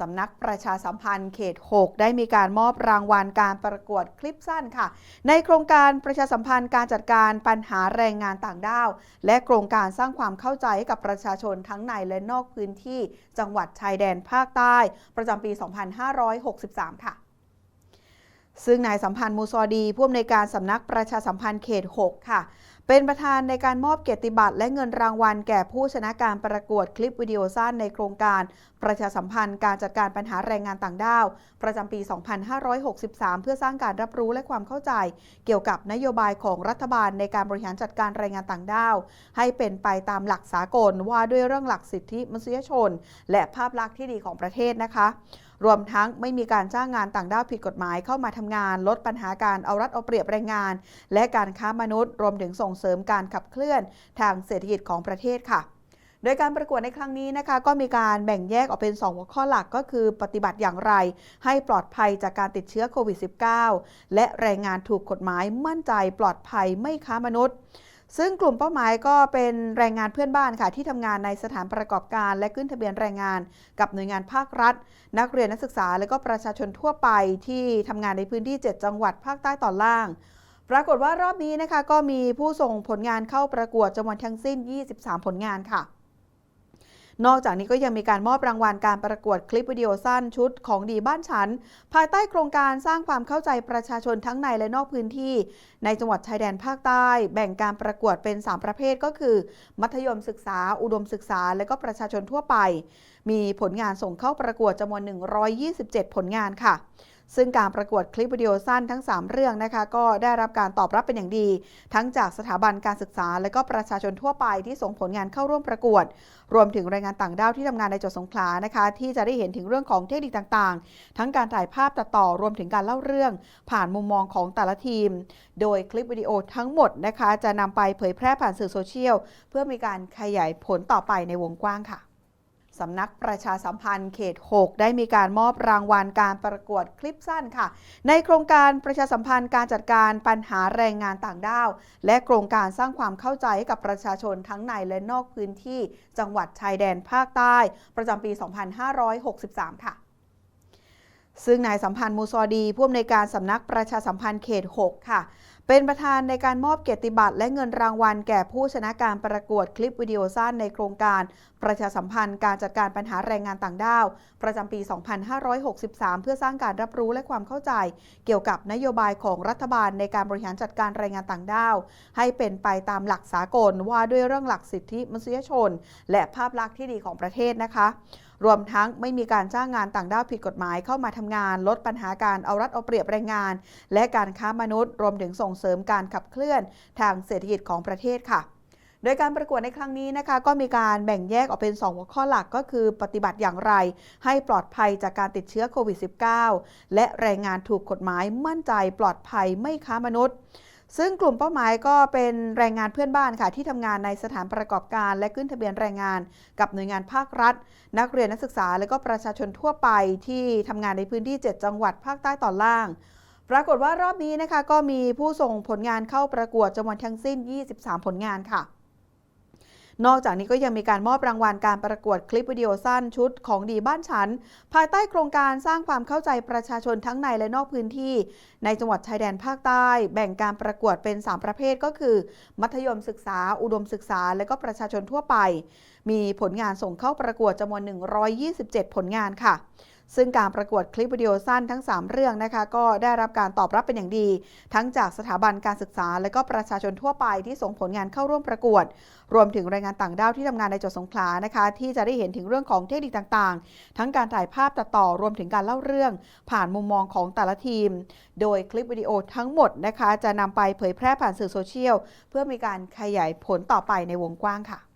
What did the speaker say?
สำนักประชาสัมพันธ์เขต 6 ได้มีการมอบรางวัลการประกวดคลิปสั้นค่ะ ในโครงการประชาสัมพันธ์การจัดการปัญหาแรงงานต่างด้าว และโครงการสร้างความเข้าใจให้กับประชาชนทั้งในและนอกพื้นที่จังหวัดชายแดนภาคใต้ ประจำปี 2563 ค่ะซึ่งนายสัมพันธ์มูซอดีผู้อำนวยการสำนักประชาสัมพันธ์เขต 6 ค่ะ เป็นประธานในการมอบเกียรติบัตรและเงินรางวัลแก่ผู้ชนะการประกวดคลิปวิดีโอสั้นในโครงการประชาสัมพันธ์การจัดการปัญหาแรงงานต่างด้าว ประจำปี 2563 เพื่อสร้างการรับรู้และความเข้าใจ เกี่ยวกับนโยบายของรัฐบาลในการบริหารจัดการแรงงานต่างด้าว ให้เป็นไปตามหลักสากลว่าด้วยเรื่องหลักสิทธิมนุษยชน และภาพลักษณ์ที่ดีของประเทศนะคะรวมทั้งไม่มีการจ้างงานต่างด้าวผิดกฎหมายเข้ามาทำงาน ลดปัญหาการเอารัดเอาเปรียบแรงงาน และการค้ามนุษย์ รวมถึงส่งเสริมการขับเคลื่อนทางเศรษฐกิจของประเทศค่ะ โดยการประกวดในครั้งนี้นะคะ ก็มีการแบ่งแยกออกเป็น 2 หัวข้อหลักก็คือปฏิบัติอย่างไร ให้ปลอดภัยจากการติดเชื้อโควิด -19 และแรงงานถูกกฎหมายมั่นใจปลอดภัยไม่ค้ามนุษย์ซึ่งกลุ่มเป้าหมายก็เป็นแรงงานเพื่อนบ้านค่ะ ที่ทำงานในสถานประกอบการและขึ้นทะเบียนแรงงาน กับหน่วยงานภาครัฐ นักเรียนนักศึกษา และก็ประชาชนทั่วไปที่ทำงานในพื้นที่ 7 จังหวัดภาคใต้ตอนล่าง ปรากฏว่ารอบนี้นะคะก็มีผู้ส่งผลงานเข้าประกวดจำนวนทั้งสิ้น 23 ผลงานค่ะ นอกจากนี้ก็ยังมีการมอบรางวัลการประกวดคลิปวิดีโอสั้นชุดของดีบ้านฉัน ภายใต้โครงการสร้างความเข้าใจประชาชนทั้งในและนอกพื้นที่ ในจังหวัดชายแดนภาคใต้ แบ่งการประกวดเป็น 3 ประเภทก็คือ มัธยมศึกษา อุดมศึกษา และก็ประชาชนทั่วไป มีผลงานส่งเข้าประกวดจำนวน 127 ผลงานค่ะ ซึ่งการประกวดคลิปวิดีโอสั้นทั้ง 3 เรื่องนะคะก็ได้รับการตอบรับเป็นอย่างดี ทั้งจากสถาบันการศึกษา และก็ประชาชนทั่วไปที่ส่งผลงานเข้าร่วมประกวด รวมถึงแรงงานต่างด้าวที่ทำงานในจังหวัดสงขลานะคะที่จะได้เห็นถึงเรื่องของเทคนิคต่างๆ ทั้งการถ่ายภาพตัดต่อรวมถึงการเล่าเรื่อง ผ่านมุมมองของแต่ละทีม โดยคลิปวิดีโอทั้งหมดนะคะจะนำไปเผยแพร่ผ่านสื่อโซเชียลเพื่อมีการขยายผลต่อไปในวงกว้างค่ะ สำนักประชาสัมพันธ์เขต 6 ได้มีการมอบรางวัลการประกวดคลิปสั้นค่ะ ในโครงการประชาสัมพันธ์การจัดการปัญหาแรงงานต่างด้าว และโครงการสร้างความเข้าใจให้กับประชาชนทั้งในและนอกพื้นที่จังหวัดชายแดนภาคใต้ ประจำปี 2563 ค่ะซึ่งนายสัมพันธ์มูซอดีผู้อำนวยการสำนักประชาสัมพันธ์เขต 6 ค่ะ เป็นประธานในการมอบเกียรติบัตรและเงินรางวัลแก่ผู้ชนะการประกวดคลิปวิดีโอสั้นในโครงการประชาสัมพันธ์การจัดการปัญหาแรงงานต่างด้าว ประจำปี 2563 เพื่อสร้างการรับรู้และความเข้าใจ เกี่ยวกับนโยบายของรัฐบาลในการบริหารจัดการแรงงานต่างด้าว ให้เป็นไปตามหลักสากลว่าด้วยเรื่องหลักสิทธิมนุษยชน และภาพลักษณ์ที่ดีของประเทศนะคะ รวมทั้งไม่มีการจ้างงานต่างด้าวผิดกฎหมายเข้ามาทำงาน ลดปัญหาการเอารัดเอาเปรียบแรงงาน และการค้ามนุษย์ รวมถึงส่งเสริมการขับเคลื่อนทางเศรษฐกิจของประเทศค่ะโดยการประกวดในครั้งนี้นะคะ ก็มีการแบ่งแยกออกเป็น 2 หัวข้อหลักก็คือปฏิบัติอย่างไร ให้ปลอดภัยจากการติดเชื้อโควิด -19 และแรงงานถูกกฎหมายมั่นใจปลอดภัยไม่ค้ามนุษย์ ซึ่งกลุ่มเป้าหมายก็เป็นแรงงานเพื่อนบ้านค่ะที่ทำงานในสถานประกอบการและขึ้นทะเบียนแรงงานกับหน่วยงานภาครัฐ นักเรียนนักศึกษาและก็ประชาชนทั่วไปที่ทำงานในพื้นที่ 7 จังหวัดภาคใต้ตอนล่าง ปรากฏว่ารอบนี้นะคะก็มีผู้ส่งผลงานเข้าประกวดจำนวนทั้งสิ้น 23 ผลงานค่ะ นอกจากนี้ก็ยังมีการมอบรางวัลการประกวดคลิปวิดีโอสั้นชุดของดีบ้านฉัน ภายใต้โครงการสร้างความเข้าใจประชาชนทั้งในและนอกพื้นที่ ในจังหวัดชายแดนภาคใต้ แบ่งการประกวดเป็น 3 ประเภทก็คือ มัธยมศึกษา อุดมศึกษา และก็ประชาชนทั่วไป มีผลงานส่งเข้าประกวดจำนวน 127 ผลงานค่ะ ซึ่งการประกวดคลิปวิดีโอสั้นทั้ง 3 เรื่องนะคะก็ได้รับการตอบรับเป็นอย่างดี ทั้งจากสถาบันการศึกษา และก็ประชาชนทั่วไปที่ส่งผลงานเข้าร่วมประกวด รวมถึงแรงงานต่างด้าวที่ทำงานในจังหวัดสงขลานะคะที่จะได้เห็นถึงเรื่องของเทคนิคต่างๆ ทั้งการถ่ายภาพตัดต่อรวมถึงการเล่าเรื่อง ผ่านมุมมองของแต่ละทีม โดยคลิปวิดีโอทั้งหมดนะคะจะนำไปเผยแพร่ผ่านสื่อโซเชียลเพื่อมีการขยายผลต่อไปในวงกว้างค่ะ